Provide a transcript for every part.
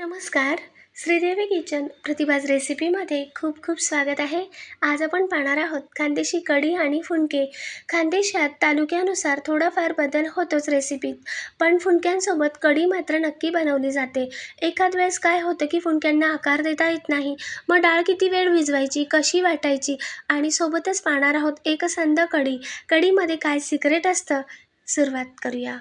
नमस्कार. श्रीदेवी किचन प्रतिभाज रेसिपीमध्ये खूप खूप स्वागत आहे. आज आपण पाहणार आहोत खानदेशी कढी आणि फुणके. खानदेशात तालुक्यानुसार थोडाफार बदल होतोच रेसिपीत. पण फुनक्यांसोबत कढी मात्र नक्की बनवली जाते. एखाद वेळेस काय होतं की फुणक्यांना आकार देता येत नाही. मग डाळ किती वेळ भिजवायची कशी वाटायची आणि सोबतच पाहणार आहोत एक संद कढी. कढीमध्ये काय सिक्रेट असतं? सुरुवात करूया.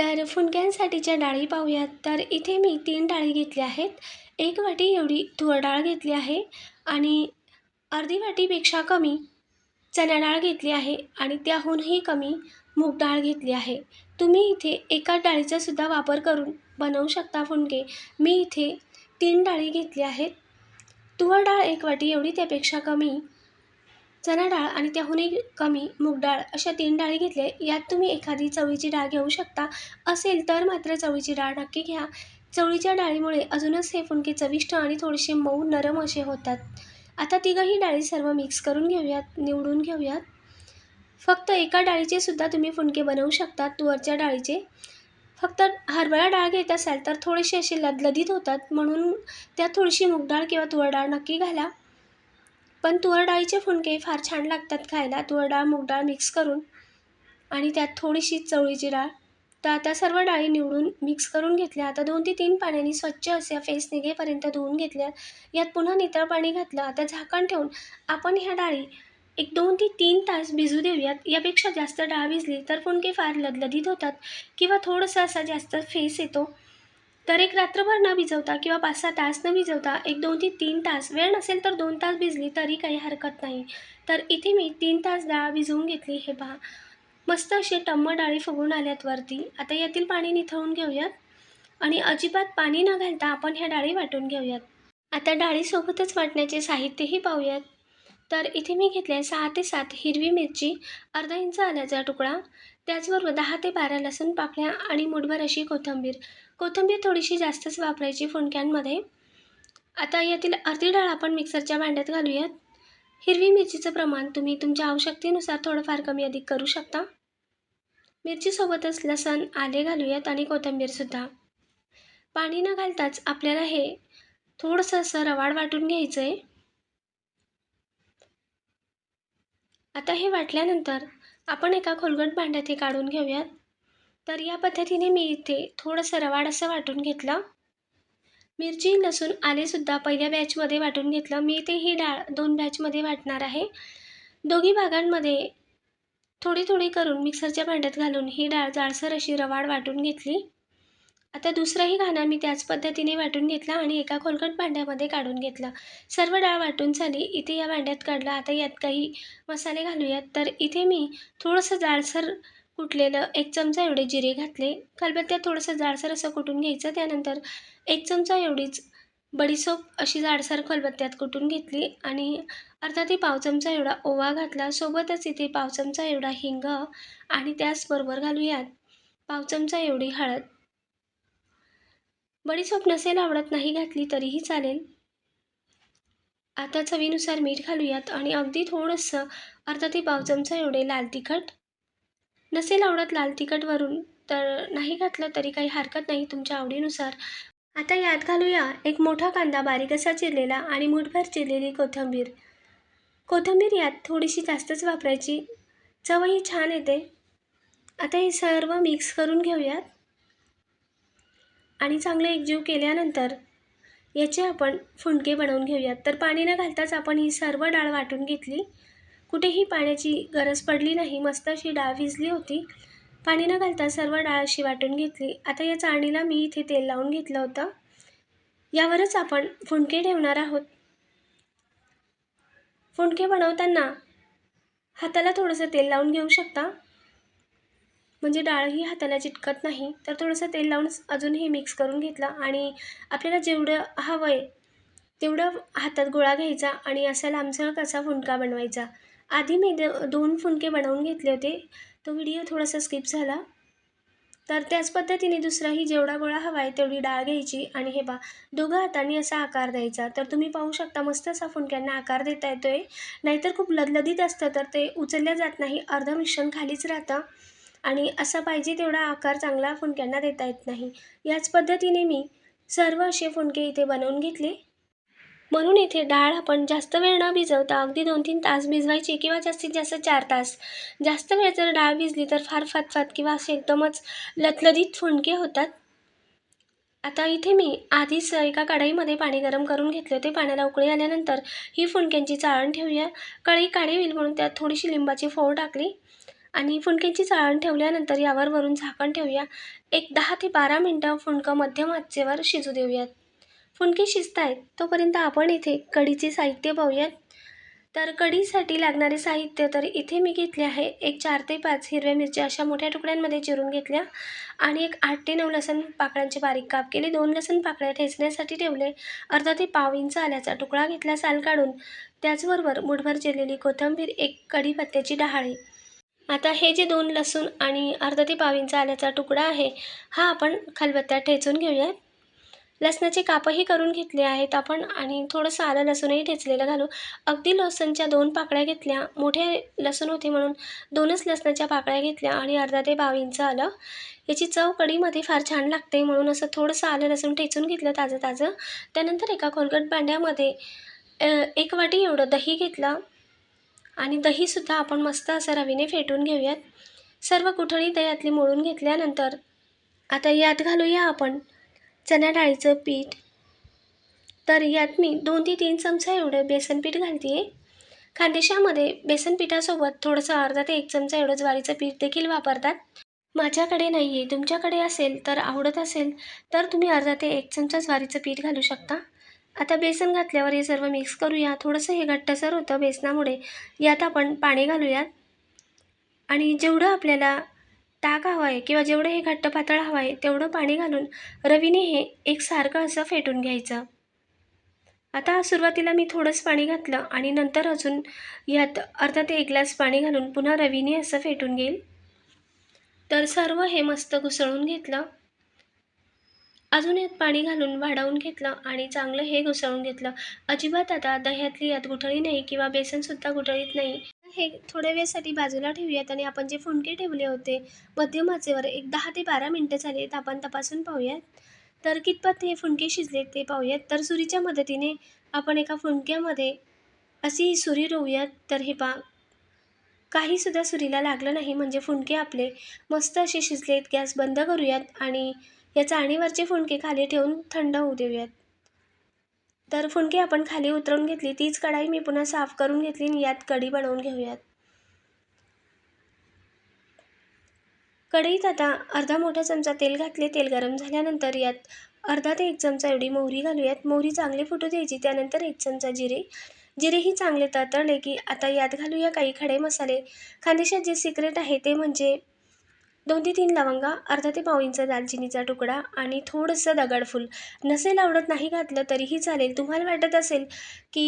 तर फुणक्यांसाठीच्या डाळी पाहूयात. तर इथे मी तीन डाळी घेतल्या आहेत. एक वाटी एवढी तूर डाळ घेतली आहे आणि अर्धी वाटीपेक्षा कमी चणा डाळ घेतली आहे आणि त्याहूनही कमी मूग डाळ घेतली आहे. तुम्ही इथे एका डाळीचा सुद्धा वापर करून बनवू शकता फुणके मी इथे तीन डाळी घेतली आहेत. तुवर डाळ एक वाटी एवढी त्यापेक्षा कमी चणा डाळ आणि त्याहूनही कमी मूग डाळ अशा तीन डाळी घेतल्या यात तुम्ही एखादी चवळीची डाळ घेऊ शकता. असेल तर मात्र चवळीची डाळ नक्की घ्या. चवळीच्या डाळीमुळे अजूनच हे फुणके चविष्ट आणि थोडेसे मऊ नरम असे होतात. आता तिघही डाळी सर्व मिक्स करून घेऊयात निवडून घेऊयात. फक्त एका डाळीचे सुद्धा तुम्ही फुणके बनवू शकता तुवरच्या डाळीचे. फक्त हरभरा डाळ घेत असाल तर थोडेसे असे लदलदीत होतात. म्हणून त्यात थोडीशी मूग डाळ किंवा तुवर डाळ नक्की घाला. पण तुवर डाळीचे फार छान लागतात खायला. तुवर डाळ मूग डाळ मिक्स करून आणि त्यात थोडीशी चवळीची डाळ. तर आता सर्व डाळी निवडून मिक्स करून घेतल्या. आता दोन ते तीन पाण्याने स्वच्छ असे फेस निघेपर्यंत धुवून घेतल्या. यात पुन्हा नितळ पाणी घातलं. आता झाकण ठेवून आपण ह्या डाळी एक दोन ते तीन तास भिजू देऊयात. यापेक्षा जास्त डाळ भिजली तर फुणके फार लदलदीत होतात किंवा थोडंसं असा जास्त फेस येतो. तर एक रात्रभर न भिजवता किंवा पाच सहा तास न भिजवता एक दोन ते तीन तास वेळ नसेल तर दोन तास भिजली तरी काही हरकत नाही. तर इथे मी तीन तास डाळ भिजवून घेतली. हे पहा. मस्त असे टम्म डाळी फुगून आल्यात वरती. आता यातील पाणी निथळून घेऊयात. आणि अजिबात पाणी न घालता आपण ह्या डाळी वाटून घेऊयात. आता डाळीसोबतच वाटण्याचे साहित्यही पाहूयात. तर इथे मी घेतले सहा ते सात हिरवी मिरची अर्धा इंच आल्याचा तुकडा त्याचबरोबर दहा ते बारा लसूण पाकळ्या आणि मुठभर अशी कोथिंबीर. कोथिंबीर थोडीशी जास्तच वापरायची फुणक्यांमध्ये. आता यातील अर्धी डाळ आपण मिक्सरच्या भांड्यात घालूयात. हिरवी मिरचीचं प्रमाण तुम्ही तुमच्या आवश्यकतेनुसार थोडंफार कमी अधिक करू शकता. मिरचीसोबतच लसण आले घालूयात आणि कोथिंबीरसुद्धा पाणी न घालताच आपल्याला हे थोडंसं असं रवाड वाटून घ्यायचं आहे आता हे वाटल्यानंतर आपण एका खोलगट भांड्यात हे काढून घेऊयात. तर या पद्धतीने मी इथे थोडंसं रवाड असं वाटून घेतलं. मिरची लसूण आलेसुद्धा पहिल्या बॅचमध्ये वाटून घेतलं. मी इथे ही डाळ दोन बॅचमध्ये वाटणार आहे. दोघी भागांमध्ये थोडी थोडी करून मिक्सरच्या भांड्यात घालून ही डाळ जाडसर अशी रवाड वाटून घेतली. आता दुसराही घाणा मी त्याच पद्धतीने वाटून घेतला आणि एका खोलकट भांड्यामध्ये काढून घेतलं. सर्व डाळ वाटून झाली. इथे या भांड्यात काढलं. आता यात काही मसाले घालूयात. तर इथे मी थोडंसं जाडसर कुटलेलं एक चमचा एवढे जिरे घातले. खलबत्त्यात थोडंसं जाडसर असं कुटून घ्यायचं. त्यानंतर एक चमचा एवढीच बडीसोप अशी जाडसर खलबत्त्यात कुटून घेतली आणि अर्धा ते पाव चमचा एवढा ओवा घातला. सोबतच इथे पाव चमचा एवढा हिंग आणि त्याचबरोबर घालूयात. पाव चमचा एवढी हळद. बडीसोप नसेल आवडत नाही घातली तरीही चालेल. आता चवीनुसार मीठ घालूयात आणि अगदी थोडंसं अर्धा ते पाव चमचा एवढे लाल तिखट नसेल आवडत लाल तिखटवरून तर नाही घातलं तरी काही हरकत नाही तुमच्या आवडीनुसार. आता यात घालूया एक मोठा कांदा बारीक असा चिरलेला आणि मुठभर चिरलेली कोथिंबीर. कोथिंबीर यात थोडीशी जास्तच वापरायची. चवही छान येते. आता हे सर्व मिक्स करून घेऊयात. आणि चांगलं एकजीव केल्यानंतर याचे आपण फुंडके बनवून घेऊयात. तर पाणी न घालताच आपण ही सर्व डाळ वाटून घेतली. कुठेही पाण्याची गरज पडली नाही मस्त अशी डाळ भिजली होती. पाणी न घालता सर्व डाळ अशी वाटून घेतली. आता या चाळणीला मी इथे तेल लावून घेतलं होतं. यावरच आपण फुंडके ठेवणार आहोत. फुंडके बनवताना हाताला थोडंसं तेल लावून घेऊ शकता. म्हणजे डाळही हाताला चिटकत नाही तर थोडंसं तेल लावून अजूनही मिक्स करून घेतलं आणि आपल्याला जेवढं हवं आहे तेवढं हातात गोळा घ्यायचा आणि असा लांबसळ कसा फुंडका बनवायचा. आधी मी द दोन फुणके बनवून घेतले होते. तो व्हिडिओ थोडासा स्किप झाला. तर त्याच पद्धतीने दुसराही जेवढा गोळा हवा आहे तेवढी डाळ घ्यायची आणि हे बा दोघं हातांनी असा आकार द्यायचा. तर तुम्ही पाहू शकता मस्त असा फुंडक्यांना आकार देता येतो आहे नाहीतर खूप लदलदीत असतं तर ते उचलल्या जात नाही अर्धं मिश्रण खालीच राहतं. आणि असा पाहिजे तेवढा आकार चांगला फुंक्यांना देता येत नाही. याच पद्धतीने मी सर्व असे फुणके इथे बनवून घेतले. म्हणून इथे डाळ आपण जास्त वेळ न भिजवता अगदी दोन तीन तास भिजवायची किंवा जास्तीत जास्त चार तास. जास्त वेळ जर डाळ भिजली तर फार फातफात किंवा असे एकदमच लथलथीत फुणके होतात. आता इथे मी आधीच एका कढईमध्ये पाणी गरम करून घेतले होते. पाण्याला उकळी आल्यानंतर ही फुणक्यांची चाळण ठेवूया. कढई काळी होईल म्हणून त्यात थोडीशी लिंबाची फोड टाकली. आणि फुणक्यांची चाळण ठेवल्यानंतर यावर वरून झाकण ठेवूया. एक दहा ते बारा मिनटं फुणकं मध्यम आचेवर शिजू देऊयात. फुणके शिजत आहेत तोपर्यंत आपण इथे कढीचे साहित्य पाहूयात. तर कढीसाठी लागणारे साहित्य तर इथे मी घेतले आहे. एक चार ते पाच हिरव्या मिरच्या अशा मोठ्या तुकड्यांमध्ये चिरून घेतल्या आणि एक आठ ते नऊ लसण पाकळ्यांचे बारीक काप केले. दोन लसण पाकळ्या ठेचण्यासाठी ठेवले. अर्धा ते पाव इंच आल्याचा तुकडा घेतला साल काढून. त्याचबरोबर मुठभर चिरलेली कोथिंबीर एक कढीपत्त्याची डहाळी. आता हे जे दोन लसूण आणि अर्धा ते पाव इंच आल्याचा तुकडा आहे हा आपण खलबत्त्यात ठेचून घेऊयात. लसणाचे कापही करून घेतले आहेत आपण आणि थोडंसं आलं लसूणही ठेचलेलं घालू. अगदी लसूणच्या दोन पाकळ्या घेतल्या. मोठे लसूण होते म्हणून दोनच लसणाच्या पाकळ्या घेतल्या आणि अर्धा ते पाव इंच आलं. याची चव कढीमध्ये फार छान लागते म्हणून असं थोडंसं आलं लसूण ठेचून घेतलं ताजं ताजं त्यानंतर एका खोलगट भांड्यामध्ये एक वाटी एवढं दही घेतलं आणि दहीसुद्धा आपण मस्त असं रवीने फेटून घेऊयात. सर्व कुठळी दह्यातली मोडून घेतल्यानंतर आता यात घालूया आपण. चण्या डाळीचं पीठ. तर यात मी दोन ते तीन चमचा एवढं बेसन पीठ घालते आहे खानदेशामध्ये बेसन पिठासोबत थोडंसं अर्धा ते एक चमचा एवढं ज्वारीचं पीठ देखील वापरतात. माझ्याकडे नाही आहे तुमच्याकडे असेल तर आवडत असेल तर तुम्ही अर्धा ते एक चमचा ज्वारीचं पीठ घालू शकता. आता बेसन घातल्यावर हे सर्व मिक्स करूया. थोडंसं हे घट्टसर होतं बेसनामुळे. यात आपण पाणी घालूयात. आणि जेवढं आपल्याला ताक हवं आहे किंवा जेवढं हे घट्ट पातळ हवं आहे तेवढं पाणी घालून रवीने हे एकसारखं असं फेटून घ्यायचं. आता सुरुवातीला मी थोडंच पाणी घातलं आणि नंतर अजून यात अर्धा ते एक ग्लास पाणी घालून पुन्हा रवीने असं फेटून घेईल. तर सर्व हे मस्त घुसळून घेतलं. अजून यात पाणी घालून वाढवून घेतलं आणि चांगलं हे घुसळून घेतलं. अजिबात आता दह्यातली यात गुठळी नाही किंवा बेसनसुद्धा गुठळीत नाही. हे थोड्या वेळसाठी बाजूला ठेवूयात आणि आपण जे फुणके ठेवले होते मध्यम आचेवर एक दहा ते बारा मिनटं झालेत आपण तपासून पाहूयात. तर कितपत हे फुणके शिजले ते पाहूयात. तर सुरीच्या मदतीने आपण एका फुणक्यामध्ये अशी ही सुरी रोवूयात. तर हे पा काहीसुद्धा सुरीला लागलं नाही म्हणजे फुणके आपले मस्त असे शिजलेत. गॅस बंद करूयात आणि या चाळणीवरचे फुणके खाली ठेवून थंड होऊ देऊयात. तर फुणके आपण खाली उतरवून घेतली तीच कढाई मी पुन्हा साफ करून घेतली आणि यात कढी बनवून घेऊयात. कढईत आता अर्धा मोठा चमचा तेल घातले तेल गरम झाल्यानंतर यात अर्धा ते एक चमचा एवढी मोहरी घालूयात. मोहरी चांगली फुटू द्यायची त्यानंतर एक चमचा जिरे. जिरेही चांगले तळतळले की आता यात घालूया काही खडे मसाले. खानदेशात जे सिक्रेट आहे ते म्हणजे दोन ते तीन लवंगा अर्धा ते पाव इंच दालचिनीचा तुकडा आणि थोडंसं दगडफूल. नसेल आवडत नाही घातलं तरीही चालेल. तुम्हाला वाटत असेल की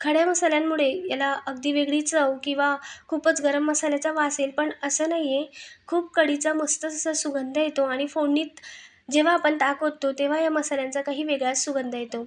खड्या मसाल्यांमुळे याला अगदी वेगळी चव किंवा खूपच गरम मसाल्याचा वास येईल पण असं नाही आहे खूप कढीचा मस्त असा सुगंध येतो आणि फोडणीत जेव्हा आपण ताक ओततो तेव्हा या मसाल्यांचा काही वेगळाच सुगंध येतो.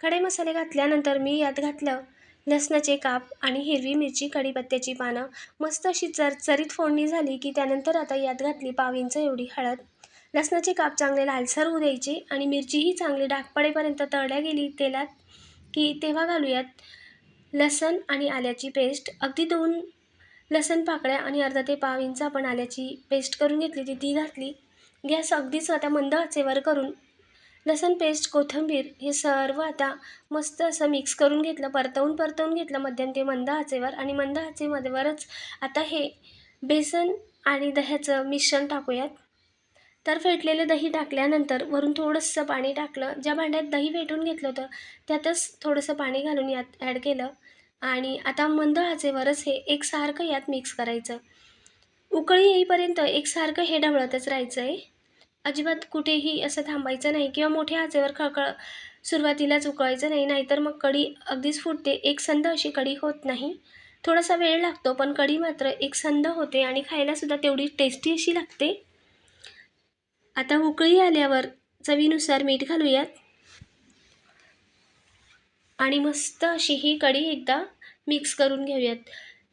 खडे मसाले घातल्यानंतर मी यात घातलं लसणाचे काप आणि हिरवी मिरची कढीपत्त्याची पानं मस्त अशी चरचरीत फोडणी झाली की त्यानंतर आता यात घातली पाव इंच एवढी हळद. लसणाचे काप चांगले लालसर होऊ द्यायचे आणि मिरचीही चांगली डागपडेपर्यंत तळल्या गेली तेलात की तेव्हा घालूयात लसण आणि आल्याची पेस्ट. अगदी दोन लसण पाकळ्या आणि अर्धा ते पाव इंच आपण आल्याची पेस्ट करून घेतली ती ती घातली. गॅस अगदीच आता मंद आचेवर करून लसण पेस्ट कोथिंबीर हे सर्व आता मस्त असं मिक्स करून घेतलं परतवून परतवून घेतलं मध्यम ते मंद आचेवर आणि मंद आचेमध्येवरच आता हे बेसन आणि दह्याचं मिश्रण टाकूयात. तर फेटलेलं दही टाकल्यानंतर वरून थोडंसं पाणी टाकलं. ज्या भांड्यात दही फेटून घेतलं होतं त्यातच थोडंसं पाणी घालून यात ॲड केलं. आणि आता मंद आचेवरच हे एकसारखं यात मिक्स करायचं. उकळी येईपर्यंत एकसारखं हे ढवळतच राहायचं आहे अजिबात कुठेही असं थांबायचं नाही किंवा मोठ्या आचेवर खळखळ सुरुवातीलाच उकळायचं नाही नाहीतर मग कढी अगदीच फुटते. एक संद अशी कढी होत नाही. थोडासा वेळ लागतो पण कढी मात्र एक संद होते आणि खायलासुद्धा तेवढी टेस्टी अशी लागते. आता उकळी आल्यावर चवीनुसार मीठ घालूयात. आणि मस्त अशी ही कढी एकदा मिक्स करून घेऊयात.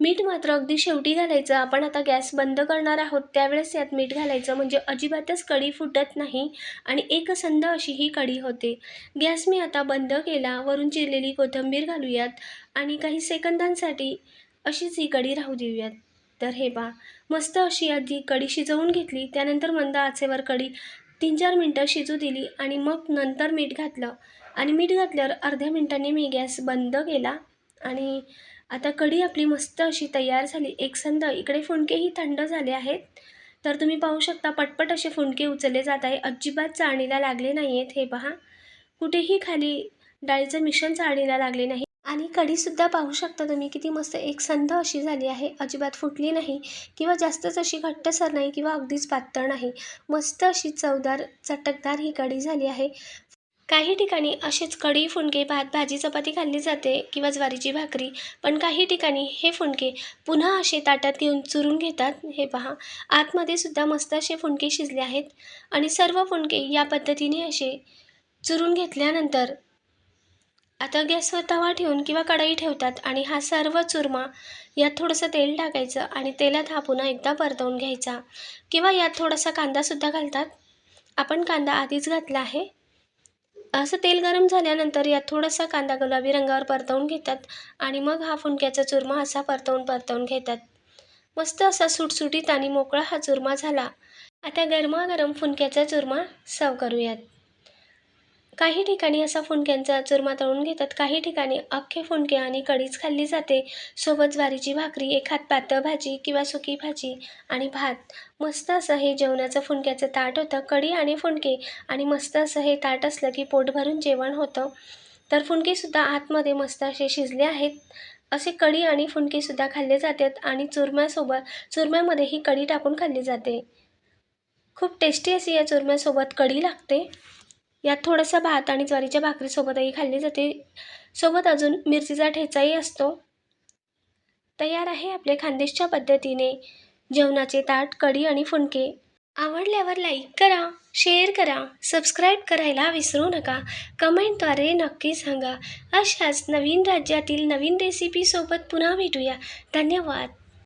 मीठ मात्र अगदी शेवटी घालायचं. आपण आता गॅस बंद करणार आहोत. त्यावेळेस यात मीठ घालायचं. म्हणजे अजिबातच कढी फुटत नाही आणि एकसंध अशी ही कढी होते. गॅस मी आता बंद केला. वरून चिरलेली कोथिंबीर घालूयात आणि काही सेकंदांसाठी अशीच ही कढी राहू देऊयात. तर हे बा मस्त अशी आधी कढी शिजवून घेतली त्यानंतर मंद आचेवर कढी तीन चार मिनटं शिजू दिली आणि मग नंतर मीठ घातलं. आणि मीठ घातल्यावर अर्ध्या मिनटांनी मी गॅस बंद केला आणि आता कढी आपली मस्त अशी तयार झाली. एकसंध इकडे फुणकेही थंड झाले आहेत. तर तुम्ही पाहू शकता पटपट असे फुणके उचलले जात आहे अजिबात चाळणीला लागले नाही आहेत हे पहा. कुठेही खाली डाळीचं मिश्रण चाळणीला लागले नाही. आणि कढीसुद्धा पाहू शकता तुम्ही किती मस्त एकसंध अशी झाली आहे. अजिबात फुटली नाही किंवा जास्तच अशी घट्टसर नाही किंवा अगदीच पातळ नाही. मस्त अशी चवदार चटकदार ही कढी झाली आहे. काही ठिकाणी असेच कढी फुणके भात भाजी चपाती खाल्ली जाते किंवा ज्वारीची भाकरी. पण काही ठिकाणी हे फुणके पुन्हा असे ताटात घेऊन चुरून घेतात. हे पहा आतमध्ये सुद्धा मस्त असे फुणके शिजले आहेत आणि सर्व फुणके या पद्धतीने असे चुरून घेतल्यानंतर आता गॅसवर तवा ठेवून किंवा कढई ठेवतात आणि हा सर्व चुरमा यात थोडंसं तेल टाकायचं आणि तेलात हा पुन्हा एकदा परतवून घ्यायचा. किंवा यात थोडासा कांदासुद्धा घालतात. आपण कांदा आधीच घातला आहे. असं तेल गरम झाल्यानंतर यात थोडासा कांदा गुलाबी रंगावर परतवून घेतात आणि मग हा फुणक्याचा चुरमा असा परतवून परतवून घेतात. मस्त असा सुटसुटीत आणि मोकळा हा चुरमा झाला. आता गरमागरम फुणक्याचा चुरमा सर्व करूयात. काही ठिकाणी असा फुणक्यांचा चुरमा तळून घेतात काही ठिकाणी अख्खे फुणके आणि कढीच खाल्ली जाते. सोबत ज्वारीची भाकरी एखाद पातळ भाजी किंवा सुकी भाजी आणि भात. मस्त असं हे जेवणाचं फुणक्याचं ताट होतं. कढी आणि फुणके आणि मस्त असं हे ताट असलं की पोट भरून जेवण होतं. तर फुणकेसुद्धा आतमध्ये मस्त असे शिजले आहेत. असे कढी आणि फुणकेसुद्धा खाल्ले जातात आणि चुरम्यासोबत चुरम्यामध्ये ही कढी टाकून खाल्ली जाते. खूप टेस्टी अशी या चुरम्यासोबत कढी लागते. यात थोडासा भात आणि ज्वारीच्या भाकरीसोबतही खाल्ली जाते. सोबत अजून मिरचीचा ठेचाही असतो. तयार आहे आपले खानदेशच्या पद्धतीने जेवणाचे ताट कढी आणि फुणके. आवडल्यावर लाईक करा शेअर करा सबस्क्राईब करायला विसरू नका. कमेंटद्वारे नक्की सांगा. अशाच नवीन राज्यातील नवीन रेसिपीसोबत पुन्हा भेटूया. धन्यवाद.